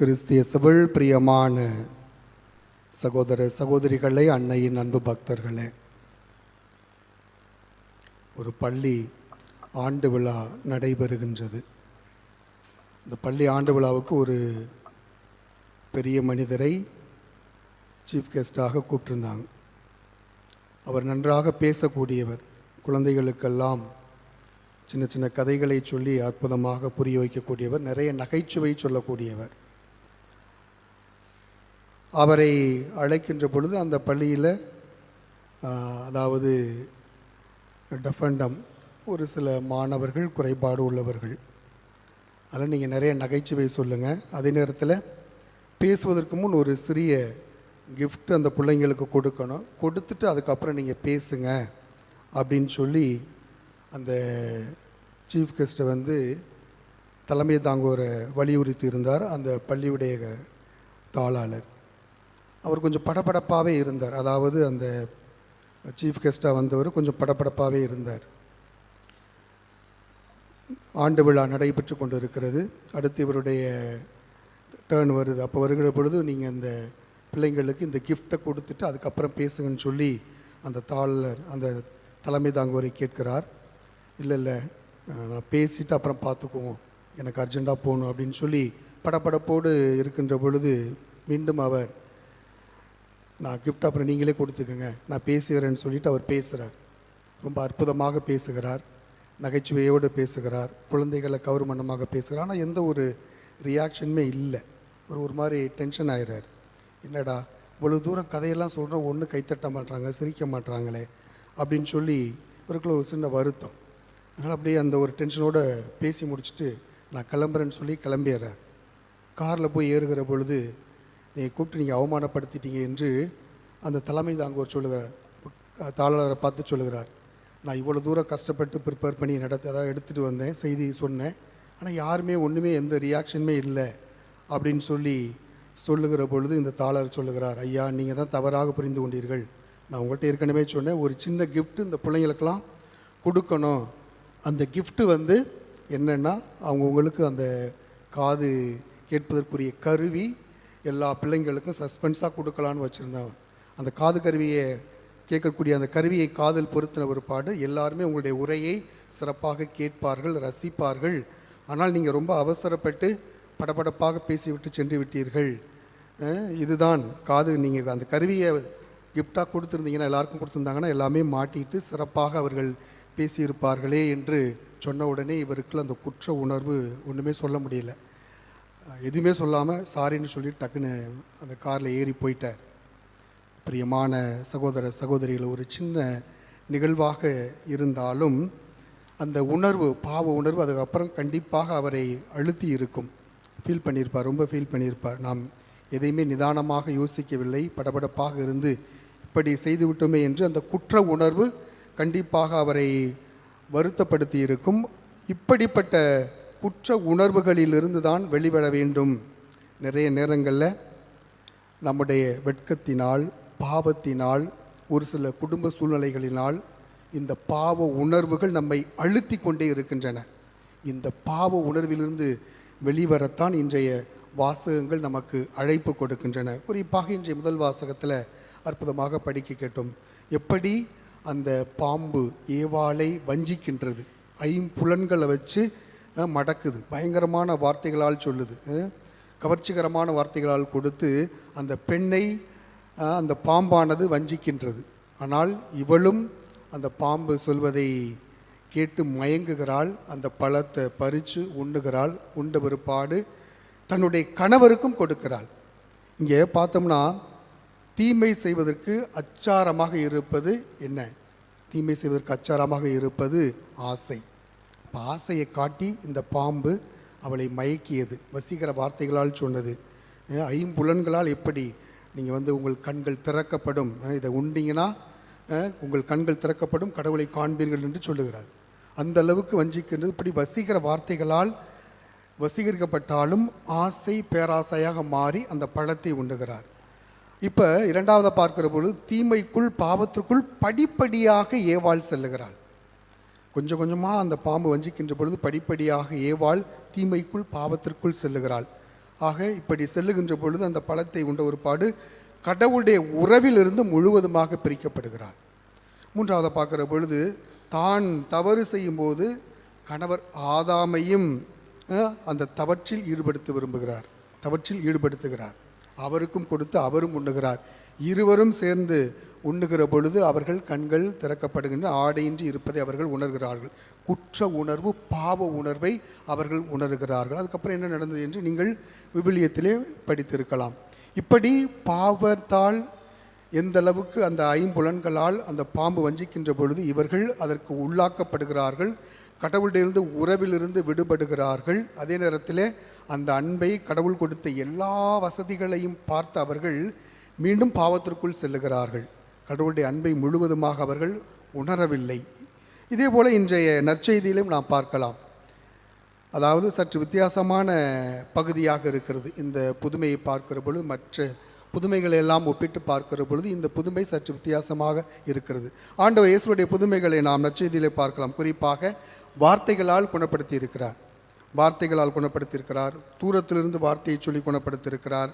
கிறிஸ்தியசுவள் பிரியமான சகோதர சகோதரிகளே அன்னையின் அன்பு பக்தர்களே. ஒரு பள்ளி ஆண்டு விழா நடைபெறுகின்றது. இந்த பள்ளி ஆண்டு விழாவுக்கு ஒரு பெரிய மனிதரை சீஃப் கெஸ்டாக கூப்பிட்டிருந்தாங்க. அவர் நன்றாக பேசக்கூடியவர். குழந்தைகளுக்கெல்லாம் சின்ன சின்ன கதைகளை சொல்லி அற்புதமாக புரிய வைக்கக்கூடியவர். நிறைய நகைச்சுவை சொல்லக்கூடியவர். அவரை அழைக்கின்ற பொழுது அந்த பள்ளியில் அதாவது டஃபண்டம் ஒரு சில மாணவர்கள் குறைபாடு உள்ளவர்கள். அதில் நீங்கள் நிறைய நகைச்சுவை சொல்லுங்கள் அதே நேரத்தில் பேசுவதற்கு முன் ஒரு சிறிய கிஃப்ட் அந்த பிள்ளைங்களுக்கு கொடுக்கணும். கொடுத்துட்டு அதுக்கப்புறம் நீங்கள் பேசுங்க அப்படின்னு சொல்லி அந்த சீஃப் கெஸ்ட்டை வந்து தலைமை தாங்குவரை வலியுறுத்தி இருந்தார் அந்த பள்ளியுடைய தாளாளர். அவர் கொஞ்சம் படபடப்பாகவே இருந்தார். அதாவது அந்த சீஃப் கெஸ்ட்டாக வந்தவர் கொஞ்சம் படபடப்பாகவே இருந்தார். ஆண்டு விழா நடைபெற்று கொண்டு இருக்கிறது அடுத்து இவருடைய டேர்ன் வருது. அப்போ வருகிற பொழுது நீங்கள் அந்த பிள்ளைங்களுக்கு இந்த கிஃப்ட்டை கொடுத்துட்டு அதுக்கப்புறம் பேசுங்கன்னு சொல்லி அந்த தாளர் அந்த தலைமை தாங்குவரை கேட்கிறார். இல்லை இல்லை நான் பேசிட்டு அப்புறம் பார்த்துக்குவோம். எனக்கு அர்ஜெண்ட்டாக போகணும் அப்படின்னு சொல்லி படபடப்போடு இருக்கின்ற பொழுது மீண்டும் அவர் நான் கிஃப்ட் அப்புறம் நீங்களே கொடுத்துக்கோங்க. நான் பேசுகிறேன்னு சொல்லிட்டு அவர் பேசுகிறார் ரொம்ப அற்புதமாக பேசுகிறார். நகைச்சுவையோடு பேசுகிறார். குழந்தைகளை கௌரவமன்னமாக பேசுகிறார். ஆனால் எந்த ஒரு ரியாக்ஷனுமே இல்லை. ஒரு ஒரு மாதிரி டென்ஷன் ஆகிறார் என்னடா இவ்வளோ தூரம் கதையெல்லாம் சொல்கிறோம் ஒன்றும் கைத்தட்ட மாட்றாங்க சிரிக்க மாட்றாங்களே அப்படின்னு சொல்லி இவருக்குள்ள ஒரு சின்ன வருத்தம். அதனால் அப்படியே அந்த ஒரு டென்ஷனோடு பேசி முடிச்சுட்டு நான் கிளம்புறேன்னு சொல்லி கிளம்பிடுறார். காரில் போய் ஏறுகிற பொழுது நீங்கள் கூப்பிட்டு நீங்கள் அவமானப்படுத்திட்டீங்க என்று அந்த தலைமை தாங்கோர் சொல்லுகிறார். தாளரை பார்த்து சொல்லுகிறார். நான் இவ்வளோ தூரம் கஷ்டப்பட்டு ப்ரிப்பேர் பண்ணி நடத்த அதாவது எடுத்துகிட்டு வந்தேன் செய்தி சொன்னேன். ஆனால் யாருமே ஒன்றுமே எந்த ரியாக்ஷனுமே இல்லை அப்படின்னு சொல்லி சொல்லுகிற பொழுது இந்த தாளர் சொல்லுகிறார் ஐயா நீங்கள் தான் தவறாக புரிந்து கொண்டீர்கள். நான் உங்கள்கிட்ட ஏற்கனவே சொன்னேன் ஒரு சின்ன கிஃப்ட்டு இந்த பிள்ளைங்களுக்கெல்லாம் கொடுக்கணும். அந்த கிஃப்ட்டு வந்து என்னென்னா அவங்க உங்களுக்கு அந்த காது கேட்பதற்குரிய கருவி எல்லா பிள்ளைங்களுக்கும் சஸ்பென்ஸாக கொடுக்கலான்னு வச்சுருந்தேன் அந்த காது கருவியை கேட்கக்கூடிய அந்த கருவியை காதில் பொருத்தின ஒருபாடு எல்லாருமே உங்களுடைய உரையை சிறப்பாக கேட்பார்கள் ரசிப்பார்கள். ஆனால் நீங்கள் ரொம்ப அவசரப்பட்டு படபடப்பாக பேசிவிட்டு சென்று விட்டீர்கள். இதுதான் காது. நீங்கள் அந்த கருவியை கிஃப்டாக கொடுத்துருந்தீங்கன்னா எல்லாருக்கும் கொடுத்துருந்தாங்கன்னா எல்லாமே மாட்டிட்டு சிறப்பாக அவர்கள் பேசியிருப்பார்களே என்று சொன்ன உடனே இவருக்குள்ள அந்த குற்ற உணர்வு ஒன்றுமே சொல்ல முடியல. எதுவுமே சொல்லாமல் சாரின்னு சொல்லி டக்குன்னு அந்த காரில் ஏறி போயிட்டார். பிரியமான சகோதர சகோதரிகள் ஒரு சின்ன நிகழ்வாக இருந்தாலும் அந்த உணர்வு பாவ உணர்வு அதுக்கப்புறம் கண்டிப்பாக அவரை அழுத்தி இருக்கும். ஃபீல் பண்ணியிருப்பார் ரொம்ப ஃபீல் பண்ணியிருப்பார். நாம் எதையுமே நிதானமாக யோசிக்கவில்லை படபடப்பாக இருந்து இப்படி செய்து விட்டோமே என்று அந்த குற்ற உணர்வு கண்டிப்பாக அவரை வருத்தப்படுத்தி இருக்கும். இப்படிப்பட்ட குற்ற உணர்வுகளிலிருந்து தான் வெளிவர வேண்டும். நிறைய நேரங்களில் நம்முடைய வெட்கத்தினால் பாவத்தினால் ஒரு சில குடும்ப சூழ்நிலைகளினால் இந்த பாவ உணர்வுகள் நம்மை அழுத்தி கொண்டே இருக்கின்றன. இந்த பாவ உணர்விலிருந்து வெளிவரத்தான் இன்றைய வாசகங்கள் நமக்கு அழைப்பு கொடுக்கின்றன. குறிப்பாக இன்றைய முதல் வாசகத்தில் அற்புதமாக படிக்க கேட்டோம். எப்படி அந்த பாம்பு ஏவாளை வஞ்சிக்கின்றது? ஐம்புலன்களை வச்சு மடக்குது. பயங்கரமான வார்த்தைகளால் சொல்லுது. கவர்ச்சிகரமான வார்த்தைகளால் கொடுத்து அந்த பெண்ணை அந்த பாம்பானது வஞ்சிக்கின்றது. ஆனால் இவளும் அந்த பாம்பு சொல்வதை கேட்டு மயங்குகிறாள். அந்த பழத்தை பறித்து உண்ணுகிறாள். உண்ட பிற்பாடு தன்னுடைய கணவருக்கும் கொடுக்கிறாள். இங்கே பார்த்தோம்னா தீமை செய்வதற்கு அச்சாரமாக இருப்பது என்ன? தீமை செய்வதற்கு அச்சாரமாக இருப்பது ஆசை. பாசையை ஆசையை காட்டி இந்த பாம்பு அவளை மயக்கியது. வசீகர வார்த்தைகளால் சொன்னது. ஐம்புலன்களால் எப்படி நீங்கள் வந்து உங்கள் கண்கள் திறக்கப்படும்? இதை உண்டிங்கன்னா உங்கள் கண்கள் திறக்கப்படும் கடவுளை காண்பீர்கள் என்று சொல்லுகிறார். அந்த அளவுக்கு வஞ்சிக்கின்றது. இப்படி வசீகர வார்த்தைகளால் வசீகரிக்கப்பட்டாலும் ஆசை பேராசையாக மாறி அந்த பழத்தை உண்டுகிறார். இப்போ இரண்டாவதை பார்க்கிற பொழுது தீமைக்குள் பாவத்திற்குள் படிப்படியாக ஏவாள் செல்லுகிறாள். கொஞ்சம் கொஞ்சமாக அந்த பாம்பு வஞ்சிக்கின்ற பொழுது படிப்படியாக ஏவாள் தீமைக்குள் பாவத்திற்குள் செல்லுகிறாள். ஆக இப்படி செல்லுகின்ற பொழுது அந்த பழத்தை உண்ட ஒரு பாடு கடவுளுடைய உறவிலிருந்து முழுவதுமாக பிரிக்கப்படுகிறார் மூன்றாவது பார்க்குற பொழுது தான் தவறு செய்யும்போது கணவர் ஆதாமையும் அந்த தவற்றில் ஈடுபடுத்த விரும்புகிறார். தவற்றில் ஈடுபடுத்துகிறார். அவருக்கும் கொடுத்து அவரும் உண்ணுகிறார். இருவரும் சேர்ந்து உண்ணுகிற பொழுது அவர்கள் கண்கள் திறக்கப்படுகின்ற ஆடையின்றி இருப்பதை அவர்கள் உணர்கிறார்கள். குற்ற உணர்வு பாவ உணர்வை அவர்கள் உணர்கிறார்கள். அதுக்கப்புறம் என்ன நடந்தது என்று நீங்கள் விவிலியத்திலே படித்திருக்கலாம். இப்படி பாவத்தால் எந்த அளவுக்கு அந்த ஐம்புலன்களால் அந்த பாம்பு வஞ்சிக்கின்ற பொழுது இவர்கள் அதற்கு உள்ளாக்கப்படுகிறார்கள் கடவுளிலிருந்து உறவிலிருந்து விடுபடுகிறார்கள். அதே நேரத்தில் அந்த அன்பை கடவுள் கொடுத்த எல்லா வசதிகளையும் பார்த்து அவர்கள் மீண்டும் பாவத்திற்குள் செல்லுகிறார்கள். கடவுளுடைய அன்பை முழுவதுமாக அவர்கள் உணரவில்லை. இதேபோல் இன்றைய நற்செய்தியிலும் நாம் பார்க்கலாம். அதாவது சற்று வித்தியாசமான பகுதியாக இருக்கிறது. இந்த புதுமையை பார்க்கிற பொழுது மற்ற புதுமைகளை எல்லாம் ஒப்பிட்டு பார்க்கிற பொழுது இந்த புதுமை சற்று வித்தியாசமாக இருக்கிறது. ஆண்டவர் இயேசுடைய புதுமைகளை நாம் நற்செய்தியிலே பார்க்கலாம். குறிப்பாக வார்த்தைகளால் குணப்படுத்தி இருக்கிறார் வார்த்தைகளால் குணப்படுத்தியிருக்கிறார். தூரத்திலிருந்து வார்த்தையை சொல்லி குணப்படுத்தியிருக்கிறார்.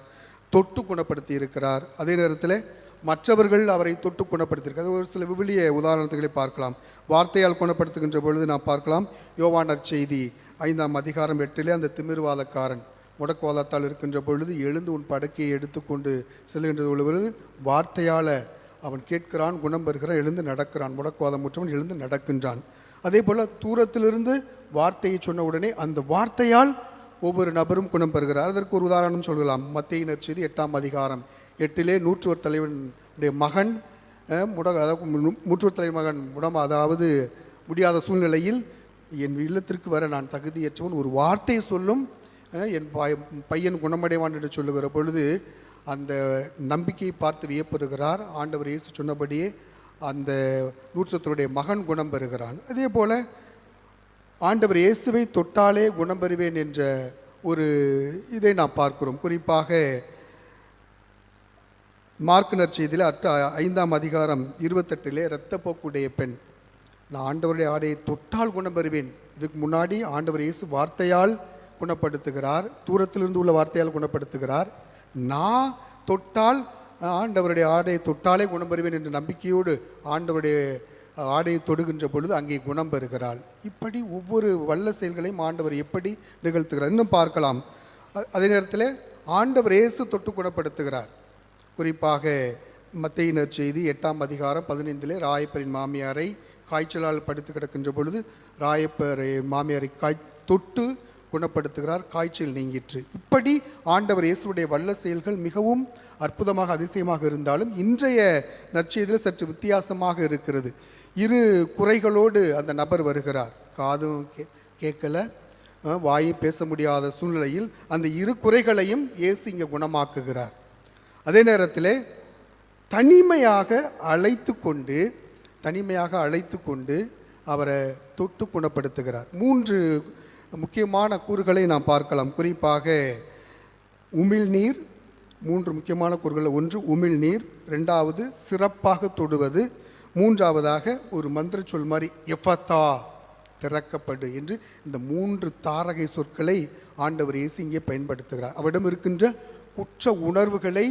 தொட்டு குணப்படுத்தி இருக்கிறார் அதே நேரத்தில் மற்றவர்கள் அவரை தொட்டு குணப்படுத்தியிருக்கார் ஒரு சில விவிலிய உதாரணத்துகளை பார்க்கலாம். வார்த்தையால் குணப்படுத்துகின்ற பொழுது நாம் பார்க்கலாம். யோவானர் செய்தி ஐந்தாம் அதிகாரம் எட்டிலே அந்த திமிர்வாதக்காரன் முடக்குவாதத்தால் இருக்கின்ற பொழுது எழுந்து உன் படக்கையை எடுத்துக்கொண்டு செல்கின்ற பொழுது வார்த்தையால் அவன் கேட்கிறான் குணம் பெறுகிறான் எழுந்து நடக்கிறான். முடக்குவாதம் முற்றவன் எழுந்து நடக்கின்றான். அதே போல் தூரத்திலிருந்து வார்த்தையை சொன்ன உடனே அந்த வார்த்தையால் ஒவ்வொரு நபரும் குணம் பெறுகிறார். அதற்கு ஒரு உதாரணம் சொல்லலாம். மத்திய செய்தி எட்டாம் அதிகாரம் எட்டிலே நூற்றுவர் தலைவனுடைய மகன் முட அதாவது நூற்றுவர் தலைவர் மகன் முடம் அதாவது முடியாத சூழ்நிலையில் என் இல்லத்திற்கு வர நான் தகுதியற்றவன். ஒரு வார்த்தை சொல்லும் என் பாய்- பையன் குணமடைவான் என்று சொல்லுகிற பொழுது அந்த நம்பிக்கையை பார்த்து வியப்பெறுகிறார். ஆண்டவர் இயேசு சொன்னபடியே அந்த நூற்றத்தருடைய மகன் குணம் பெறுகிறான். அதே போல் ஆண்டவர் இயேசுவை தொட்டாலே குணம் பெறுவேன் என்ற ஒரு இதை நாம் பார்க்கிறோம். குறிப்பாக மார்க் நற்செய்தியில் அட்ட ஐந்தாம் அதிகாரம் இருபத்தெட்டிலே இரத்தப்போக்குடைய பெண் நான் ஆண்டவருடைய ஆடையை தொட்டால் குணம் பெறுவேன் இதுக்கு முன்னாடி ஆண்டவர் இயேசு வார்த்தையால் குணப்படுத்துகிறார் தூரத்திலிருந்து உள்ள வார்த்தையால் குணப்படுத்துகிறார். நான் தொட்டால் ஆண்டவருடைய ஆடையை தொட்டாலே குணம் பெறுவேன் என்ற நம்பிக்கையோடு ஆண்டவருடைய ஆடையை தொடுகின்ற பொழுது அங்கே குணம் பெறுகிறாள் இப்படி ஒவ்வொரு வல்ல செயல்களையும் ஆண்டவர் எப்படி நிகழ்த்துகிறார்? இன்னும் பார்க்கலாம். அதே நேரத்தில் ஆண்டவர் இயேசு தொட்டு குணப்படுத்துகிறார். குறிப்பாக மத்தையினர் செய்தி எட்டாம் அதிகாரம் பதினைந்திலே ராயப்பரின் மாமியாரை காய்ச்சலால் படுத்து கிடக்கின்ற பொழுது ராயப்பர் மாமியாரை காய் தொட்டு குணப்படுத்துகிறார் காய்ச்சல் நீங்கிற்று. இப்படி ஆண்டவர் இயேசுடைய வல்ல செயல்கள் மிகவும் அற்புதமாக அதிசயமாக இருந்தாலும் இன்றைய நற்செய்தியில் சற்று வித்தியாசமாக இருக்கிறது. இரு குறைகளோடு அந்த நபர் வருகிறார். காதும் கே கேட்கல. வாயும் பேச முடியாத சூழ்நிலையில் அந்த இரு குறைகளையும் இயேசு இங்கே குணமாக்குகிறார். அதே நேரத்தில் தனிமையாக அழைத்து கொண்டு தனிமையாக அழைத்து கொண்டு அவரை தொட்டு குணப்படுத்துகிறார். மூன்று முக்கியமான கூறுகளை நாம் பார்க்கலாம். குறிப்பாக உமிழ்நீர் மூன்று முக்கியமான கூறுகள் ஒன்று உமிழ்நீர் ரெண்டாவது சிறப்பாக தொடுவது மூன்றாவதாக ஒரு மந்திர சொல் மாதிரி எஃபத்தா திறக்கப்படு என்று இந்த மூன்று தாரகை சொற்களை ஆண்டவர் இயேசு இங்கே பயன்படுத்துகிறார். அவரிடம் இருக்கின்ற குற்ற உணர்வுகளை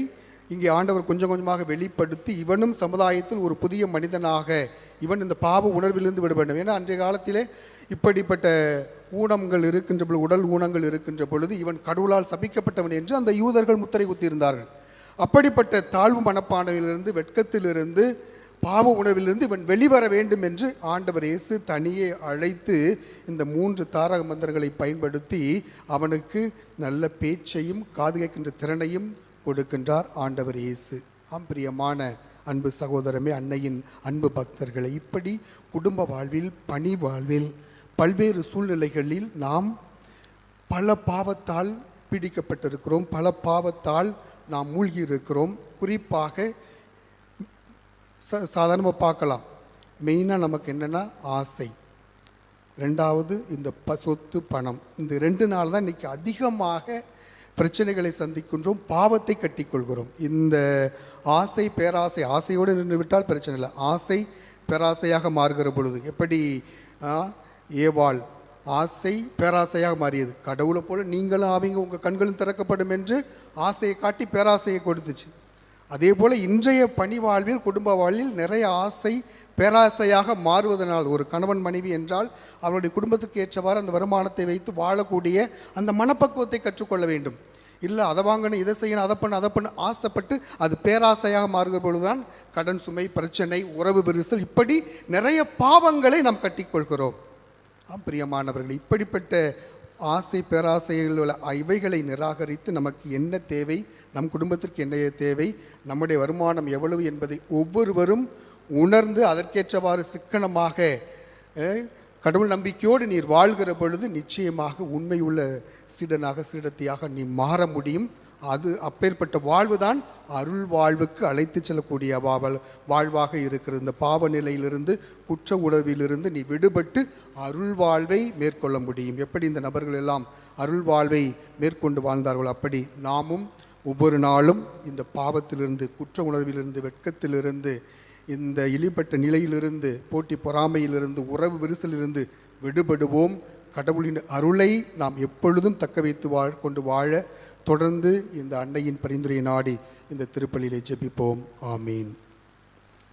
இங்கே ஆண்டவர் கொஞ்சம் கொஞ்சமாக வெளிப்படுத்தி இவனும் சமுதாயத்தில் ஒரு புதிய மனிதனாக இவன் இந்த பாவ உணர்விலிருந்து விட வேண்டும். ஏன்னா அன்றைய காலத்திலே இப்படிப்பட்ட ஊனங்கள் இருக்கின்ற பொழுது உடல் ஊனங்கள் இருக்கின்ற பொழுது இவன் கடவுளால் சபிக்கப்பட்டவன் என்று அந்த யூதர்கள் முத்திரை குத்தியிருந்தார்கள். அப்படிப்பட்ட தாழ்வு மனப்பான்மையிலிருந்து வெட்கத்திலிருந்து பாவ உணர்விலிருந்து இவன் வெளிவர வேண்டும் என்று ஆண்டவர் இயேசு தனியே அழைத்து இந்த மூன்று தாரக மந்திரங்களை பயன்படுத்தி அவனுக்கு நல்ல பேச்சையும் காது கேட்கின்ற திறனையும் கொடுக்கின்றார் ஆண்டவர் இயேசு. ஆம் பிரியமான அன்பு சகோதரமே அன்னையின் அன்பு பக்தர்களை இப்படி குடும்ப வாழ்வில் பணி வாழ்வில் பல்வேறு சூழ்நிலைகளில் நாம் பல பாவத்தால் பீடிக்கப்பட்டிருக்கிறோம் பல பாவத்தால் நாம் மூழ்கி இருக்கிறோம் குறிப்பாக ச சாதாரணமாக பார்க்கலாம். மெயினாக நமக்கு என்னென்னா ஆசை. ரெண்டாவது இந்த ப சொத்து பணம். இந்த ரெண்டு நாள் தான் இன்றைக்கி அதிகமாக பிரச்சனைகளை சந்திக்கின்றோம் பாவத்தை கட்டிக்கொள்கிறோம். இந்த ஆசை பேராசை ஆசையோடு நின்றுவிட்டால் பிரச்சனை இல்லை. ஆசை பேராசையாக மாறுகிற பொழுது எப்படி ஏவாள் ஆசை பேராசையாக மாறியது. கடவுளை போல் நீங்களும் அவங்க உங்கள் கண்களும் திறக்கப்படும் என்று ஆசையை காட்டி பேராசையை கொடுத்துச்சு. அதே போல் இன்றைய பணி வாழ்வில் குடும்ப வாழ்வில் நிறைய ஆசை பேராசையாக மாறுவதனால் ஒரு கணவன் மனைவி என்றால் அவருடைய குடும்பத்துக்கு ஏற்றவாறு அந்த வருமானத்தை வைத்து வாழக்கூடிய அந்த மனப்பக்குவத்தை கற்றுக்கொள்ள வேண்டும். இல்லை அதை வாங்கணும் இதை செய்யணும் அதை பண்ண அதை பண்ண ஆசைப்பட்டு அது பேராசையாக மாறுகிற பொழுதுதான் கடன் சுமை பிரச்சனை உறவு விரிசல் இப்படி நிறைய பாவங்களை நாம் கட்டிக்கொள்கிறோம். ஆம் பிரியமானவர்கள் இப்படிப்பட்ட ஆசை பேராசைகள் உள்ள இவைகளை நிராகரித்து நமக்கு என்ன தேவை? நம் குடும்பத்திற்கு என்ன தேவை நம்முடைய வருமானம் எவ்வளவு என்பதை ஒவ்வொருவரும் உணர்ந்து அதற்கேற்றவாறு சிக்கனமாக கடவுள் நம்பிக்கையோடு நீர் வாழ்கிற பொழுது நிச்சயமாக உண்மையுள்ள சீடனாக சீடத்தியாக நீ மாற முடியும். அது அப்பேற்பட்ட வாழ்வு தான் அருள் வாழ்வுக்கு அழைத்து செல்லக்கூடிய வாவல் வாழ்வாக இருக்கிறது இந்த பாவ நிலையிலிருந்து குற்ற உணர்விலிருந்து நீ விடுபட்டு அருள் வாழ்வை மேற்கொள்ள முடியும். எப்படி இந்த நபர்கள் எல்லாம் அருள் வாழ்வை மேற்கொண்டு வாழ்ந்தார்கள் அப்படி நாமும் ஒவ்வொரு நாளும் இந்த பாவத்திலிருந்து குற்ற உணர்விலிருந்து வெட்கத்திலிருந்து இந்த இழிப்பட்ட நிலையிலிருந்து போட்டி பொறாமையிலிருந்து உறவு விரிசலிலிருந்து விடுபடுவோம். கடவுளின் அருளை நாம் எப்பொழுதும் தக்க வைத்து வாழ் கொண்டு வாழ தொடர்ந்து இந்த அன்னையின் பரிந்துரையை நாடி இந்த திருப்பலியிலே ஜெபிப்போம். ஆமீன்.